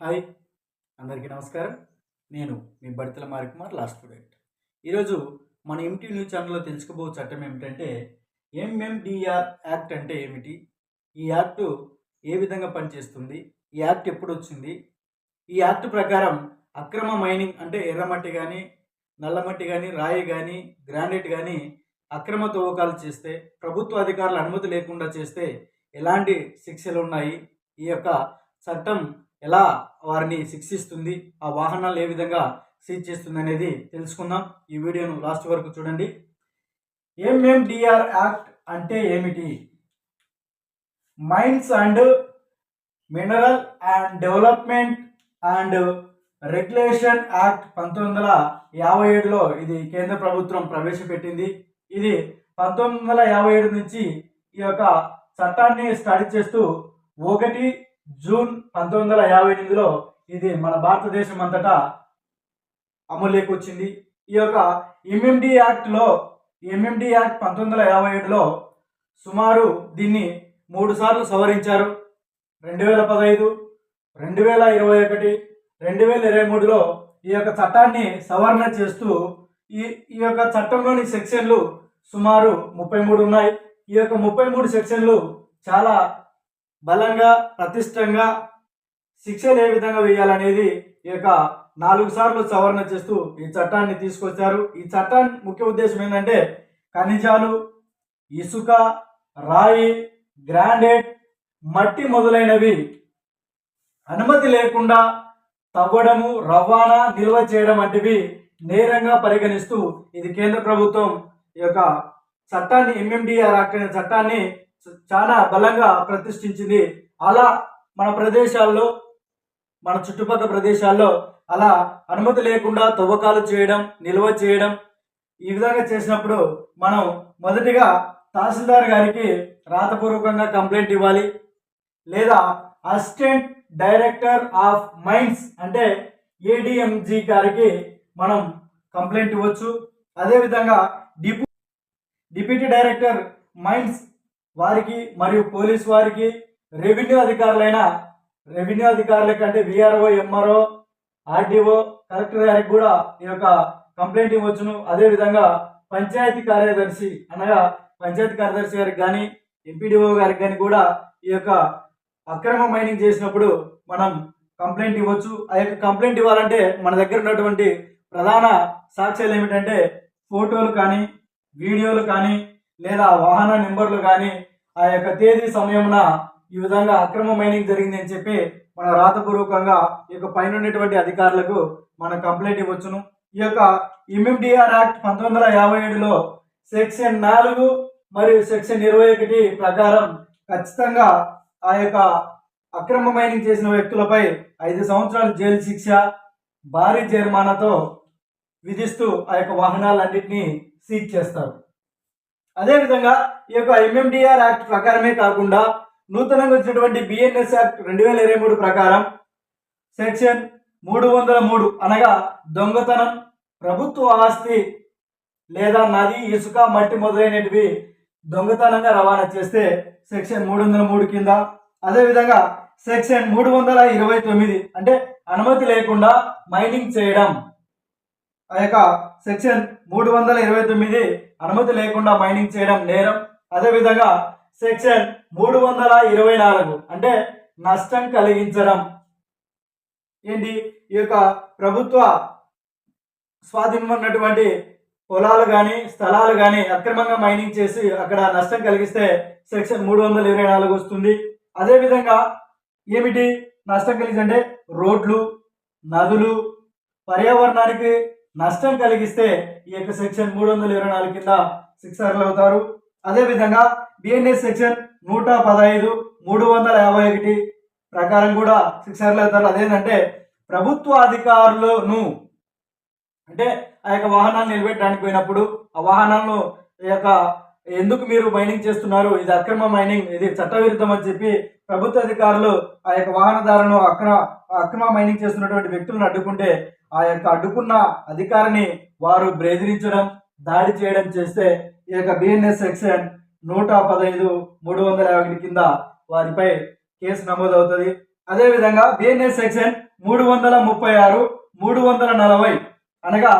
Hi అందరికీ నమస్కారం. నేను మీ బడితల మారికుమార్ లాస్ట్ స్టూడెంట్ ఈరోజు మన ఎంటీ న్యూస్ ఛానల్లో తెలుసుకోబో చట్టం ఏమిటంటే ఎంఎండిఆర్ యాక్ట్ అంటే ఏమిటి? ఈ యాక్ట్ ఏ విధంగా పనిచేస్తుంది? ఈ యాక్ట్ ఎప్పుడు వచ్చింది ఈ యాక్ట్ ప్రకారం అక్రమ మైనింగ్ అంటే ఎర్రమట్టి కానీ నల్లమట్టి కానీ రాయి కానీ గ్రానైట్ కానీ అక్రమ తవ్వకాలు చేస్తే ప్రభుత్వ అధికారుల అనుమతి లేకుండా చేస్తే ఎలాంటి శిక్షలు ఉన్నాయి ఈ యొక్క చట్టం ఎలా వారిని శిక్షిస్తుంది ఆ వాహనాలు ఏ విధంగా సీజ్ చేస్తుంది అనేది తెలుసుకుందాం. ఈ వీడియోను లాస్ట్ వరకు చూడండి. ఎంఎండిఆర్ యాక్ట్ అంటే ఏమిటి? Mines and mineral and development and regulation act పంతొమ్మిది వందల యాభై ఏడులో ఇది కేంద్ర ప్రభుత్వం ప్రవేశపెట్టింది. ఇది పంతొమ్మిది వందల యాభై ఏడు నుంచి ఈ యొక్క చట్టాన్ని స్టడీ చేస్తూ ఒకటి జూన్ పంతొమ్మిది వందల యాభై ఎనిమిదిలో ఇది మన భారతదేశం అంతటా అమలులోకి వచ్చింది ఈ యొక్క ఎంఎండి యాక్ట్లో ఎంఎండి యాక్ట్ పంతొమ్మిది వందల యాభై ఏడులో సుమారు దీన్ని మూడు సార్లు సవరించారు. రెండు వేల పదహైదు రెండు వేల ఇరవై ఒకటి రెండు వేల ఇరవై మూడులో ఈ యొక్క చట్టాన్ని సవరణ చేస్తూ ఈ ఈ యొక్క చట్టంలోని సెక్షన్లు సుమారు ముప్పై మూడు ఉన్నాయి. ఈ యొక్క ముప్పై మూడు సెక్షన్లు చాలా బలంగా ప్రతిష్టంగా శిక్షలు ఏ విధంగా వేయాలనేది ఈ యొక్క నాలుగు సార్లు సవరణ చేస్తూ ఈ చట్టాన్ని తీసుకొచ్చారు. ఈ చట్టాన్ని ముఖ్య ఉద్దేశం ఏంటంటే ఖనిజాలు ఇసుక రాయి గ్రాండెడ్ మట్టి మొదలైనవి అనుమతి లేకుండా తవ్వడము రవాణా నిల్వ చేయడం వంటివి నేరంగా పరిగణిస్తూ ఇది కేంద్ర ప్రభుత్వం ఈ యొక్క చట్టాన్ని ఎంఎండిఆర్ యాక్ట్ అనే చట్టాన్ని చాలా బలంగా ప్రతిష్ఠించింది. అలా మన ప్రదేశాల్లో మన చుట్టుపక్కల ప్రదేశాల్లో అలా అనుమతి లేకుండా తవ్వకాలు చేయడం నిల్వ చేయడం ఈ విధంగా చేసినప్పుడు మనం మొదటిగా తహసీల్దార్ గారికి రాతపూర్వకంగా కంప్లైంట్ ఇవ్వాలి. లేదా అసిస్టెంట్ డైరెక్టర్ ఆఫ్ మైన్స్ అంటే ఏడిఎంజీ గారికి మనం కంప్లైంట్ ఇవ్వచ్చు. అదేవిధంగా డిపు డిప్యూటీ డైరెక్టర్ మైన్స్ వారికి మరియు పోలీస్ వారికి రెవెన్యూ అధికారులైన రెవెన్యూ అధికారులకి అంటే విఆర్ఓ ఎంఆర్ఓ ఆర్డీఓ కలెక్టర్ గారికి కూడా ఈ యొక్క కంప్లైంట్ ఇవ్వచ్చును. అదేవిధంగా పంచాయతీ కార్యదర్శి అనగా పంచాయతీ కార్యదర్శి గారికి కానీ ఎంపీడీఓ గారికి కానీ కూడా ఈ యొక్క అక్రమ మైనింగ్ చేసినప్పుడు మనం కంప్లైంట్ ఇవ్వచ్చు. ఆ యొక్క కంప్లైంట్ ఇవ్వాలంటే మన దగ్గర ఉన్నటువంటి ప్రధాన సాక్ష్యాలు ఏమిటంటే ఫోటోలు కానీ వీడియోలు కానీ లేదా వాహన నెంబర్లు కానీ ఆ యొక్క తేదీ సమయమున ఈ విధంగా అక్రమ మైనింగ్ జరిగింది అని చెప్పి మన రాతపూర్వకంగా ఈ యొక్క పైన ఉన్నటువంటి అధికారులకు మనం కంప్లైంట్ ఇవ్వచ్చును. ఈ యొక్క ఎంఎండిఆర్ యాక్ట్ పంతొమ్మిది వందల యాభై ఏడులో సెక్షన్ నాలుగు మరియు సెక్షన్ ఇరవై ఒకటి ప్రకారం ఖచ్చితంగా ఆ యొక్క అక్రమ మైనింగ్ చేసిన వ్యక్తులపై ఐదు సంవత్సరాల జైలు శిక్ష భారీ జరిమానాతో విధిస్తూ ఆ యొక్క వాహనాలన్నింటినీ సీజ్ చేస్తారు. అదేవిధంగా ఈ యొక్క ఎంఎండిఆర్ యాక్ట్ ప్రకారమే కాకుండా నూతనంగా వచ్చినటువంటి బిఎన్ఎస్ యాక్ట్ రెండు వేల ఇరవై మూడు ప్రకారం సెక్షన్ మూడు వందల మూడు అనగా దొంగతనం ప్రభుత్వ ఆస్తి లేదా నది ఇసుక మట్టి మొదలైనటివి దొంగతనంగా రవాణా చేస్తే సెక్షన్ మూడు వందల మూడు కింద. అదేవిధంగా సెక్షన్ మూడు వందల ఇరవై తొమ్మిది అంటే అనుమతి లేకుండా మైనింగ్ చేయడం. ఆ యొక్క సెక్షన్ మూడు వందల ఇరవై తొమ్మిది అనుమతి లేకుండా మైనింగ్ చేయడం నేరం. అదేవిధంగా సెక్షన్ మూడు వందల ఇరవై నాలుగు అంటే నష్టం కలిగించడం. ఏంటి? ఈ యొక్క ప్రభుత్వ స్వాధీనం ఉన్నటువంటి పొలాలు కానీ స్థలాలు కానీ అక్రమంగా మైనింగ్ చేసి అక్కడ నష్టం కలిగిస్తే సెక్షన్ మూడు వందల ఇరవై నాలుగు వస్తుంది. అదేవిధంగా ఏమిటి నష్టం కలిగిందంటే రోడ్లు నదులు పర్యావరణానికి నష్టం కలిగిస్తే ఈ యొక్క సెక్షన్ మూడు వందల ఇరవై నాలుగు కింద శిక్షార్హులు అవుతారు. అదేవిధంగా బిఎన్ఎస్ సెక్షన్ నూట పదహైదు మూడు వందల యాభై ఒకటి ప్రకారం కూడా శిక్షార్హులు అవుతారు. అదేంటంటే ప్రభుత్వ అధికారులను అంటే ఆ యొక్క వాహనాన్ని నిలబెట్టడానికి పోయినప్పుడు ఆ వాహనాలను ఈ యొక్క ఎందుకు మీరు మైనింగ్ చేస్తున్నారు? ఇది అక్రమ మైనింగ్ ఇది చట్టవిరుద్ధం అని చెప్పి ప్రభుత్వ అధికారులు ఆ యొక్క వాహనదారులను అక్రమ అక్రమ మైనింగ్ చేస్తున్నటువంటి వ్యక్తులను అడ్డుకుంటే ఆ యొక్క అడ్డుకున్న అధికారిని వారు బెదిరించడం దాడి చేయడం చేస్తే ఈ యొక్క బిఎన్ఎస్ సెక్షన్ నూట పదహైదు మూడు వందల యాభై ఒకటి కింద వారిపై కేసు నమోదవుతుంది. అదేవిధంగా బిఎన్ఎస్ సెక్షన్ మూడు వందల ముప్పై ఆరు మూడు వందల నలభై అనగా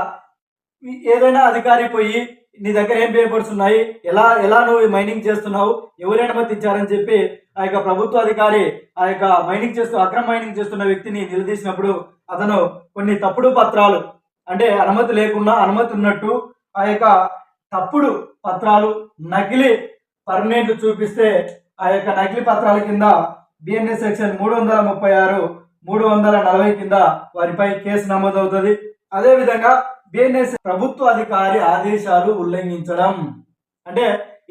ఏదైనా అధికారి పోయి నీ దగ్గర ఏం పేపర్స్ ఉన్నాయి? ఎలా ఎలా నువ్వు మైనింగ్ చేస్తున్నావు? ఎవరు అనుమతి ఇచ్చారని చెప్పి ఆ యొక్క ప్రభుత్వ అధికారి ఆ యొక్క మైనింగ్ చేస్తూ అక్రమ మైనింగ్ చేస్తున్న వ్యక్తిని నిలదీసినప్పుడు అతను కొన్ని తప్పుడు పత్రాలు అంటే అనుమతి లేకుండా అనుమతి ఉన్నట్టు ఆ యొక్క తప్పుడు పత్రాలు నకిలీ పర్మనెంట్లు చూపిస్తే ఆ యొక్క నకిలీ పత్రాల కింద బిఎన్ఎస్ సెక్షన్ మూడు వందల ముప్పై ఆరు మూడు వందల నలభై కింద వారిపై కేసు నమోదవుతుంది. అదేవిధంగా బిఎన్ఎస్ ప్రభుత్వ అధికారి ఆదేశాలు ఉల్లంఘించడం. అంటే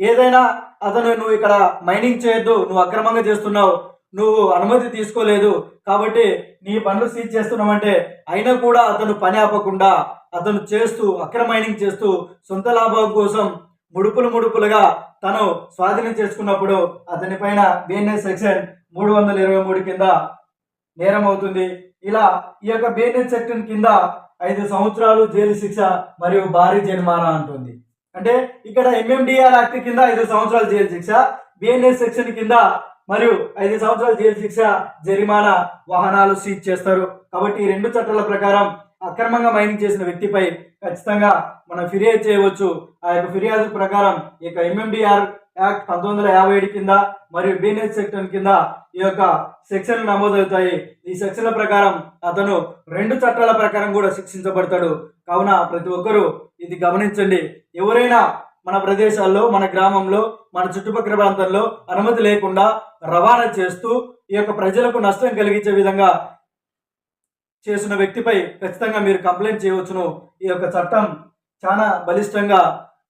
ఏదైనా అతను నువ్వు ఇక్కడ మైనింగ్ చేయొద్దు నువ్వు అక్రమంగా చేస్తున్నావు నువ్వు అనుమతి తీసుకోలేదు కాబట్టి నీ పనులు సీజ్ చేస్తున్నావంటే అయినా కూడా అతను పని ఆపకుండా అతను చేస్తూ అక్రమ మైనింగ్ చేస్తూ సొంత లాభం కోసం ముడుపులు ముడుపులుగా తను స్వాధీనం చేసుకున్నప్పుడు అతని పైన బిఎన్ఎస్ సెక్షన్ మూడు వందల ఇరవై మూడు కింద నేరం అవుతుంది ఇలా ఈ యొక్క బిఎన్ఎస్ సెక్షన్ కింద ఐదు సంవత్సరాలు జైలు శిక్ష మరియు భారీ జరిమానా అంటుంది. అంటే ఇక్కడ ఎంఎండిఆర్ యాక్ట్ కింద ఐదు సంవత్సరాలు జైలు శిక్ష బిఎన్ఎస్ సెక్షన్ కింద మరియు ఐదు సంవత్సరాల జైలు శిక్ష జరిమానా వాహనాలు సీజ్ చేస్తారు. కాబట్టి ఈ రెండు చట్టాల ప్రకారం అక్రమంగా మైనింగ్ చేసిన వ్యక్తిపై ఖచ్చితంగా మనం ఫిర్యాదు చేయవచ్చు. ఆ యొక్క ఫిర్యాదు ప్రకారం ఈ యొక్క ఎంఎండిఆర్ యాక్ట్ పంతొమ్మిది వందల యాభై ఏడు కింద మరియు బిఎన్ఎస్ సెక్షన్ కింద ఈ యొక్క సెక్షన్లు నమోదవుతాయి. ఈ సెక్షన్ల ప్రకారం అతను రెండు చట్టాల ప్రకారం కూడా శిక్షించబడతాడు. కావున ప్రతి ఒక్కరూ ఇది గమనించండి. ఎవరైనా మన ప్రదేశాల్లో మన గ్రామంలో మన చుట్టుపక్కల ప్రాంతంలో అనుమతి లేకుండా రవాణా చేస్తూ ఈ యొక్క ప్రజలకు నష్టం కలిగించే విధంగా చేసిన వ్యక్తిపై ఖచ్చితంగా మీరు కంప్లైంట్ చేయవచ్చును. ఈ యొక్క చట్టం చాలా బలిష్టంగా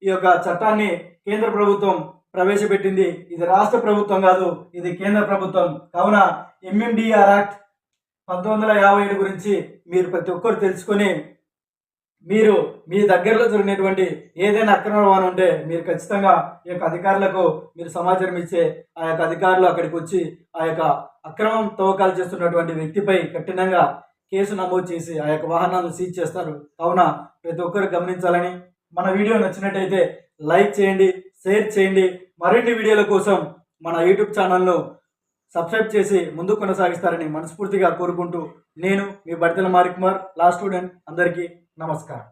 ఈ యొక్క చట్టాన్ని కేంద్ర ప్రభుత్వం ప్రవేశపెట్టింది. ఇది రాష్ట్ర ప్రభుత్వం కాదు ఇది కేంద్ర ప్రభుత్వం. కావున ఎంఎండిఆర్ యాక్ట్ పంతొమ్మిది వందల యాభై ఏడు గురించి మీరు ప్రతి ఒక్కరు తెలుసుకొని మీరు మీ దగ్గరలో జరిగినటువంటి ఏదైనా అక్రమ రవాణా ఉంటే మీరు ఖచ్చితంగా ఈ యొక్క అధికారులకు మీరు సమాచారం ఇచ్చే ఆ యొక్క అధికారులు అక్కడికి వచ్చి ఆ యొక్క అక్రమం తవ్వకాలు చేస్తున్నటువంటి వ్యక్తిపై కఠినంగా కేసు నమోదు చేసి ఆ యొక్క వాహనాలను సీజ్ చేస్తారు. కావున ప్రతి ఒక్కరు గమనించాలని మన వీడియో నచ్చినట్టయితే లైక్ చేయండి షేర్ చేయండి. మరిన్ని వీడియోల కోసం మన యూట్యూబ్ ఛానల్ను సబ్స్క్రైబ్ చేసి ముందుకు కొనసాగిస్తారని మనస్ఫూర్తిగా కోరుకుంటూ నేను మీ బడితల మారికుమార్ లా స్టూడెంట్ అందరికీ నమస్కారం.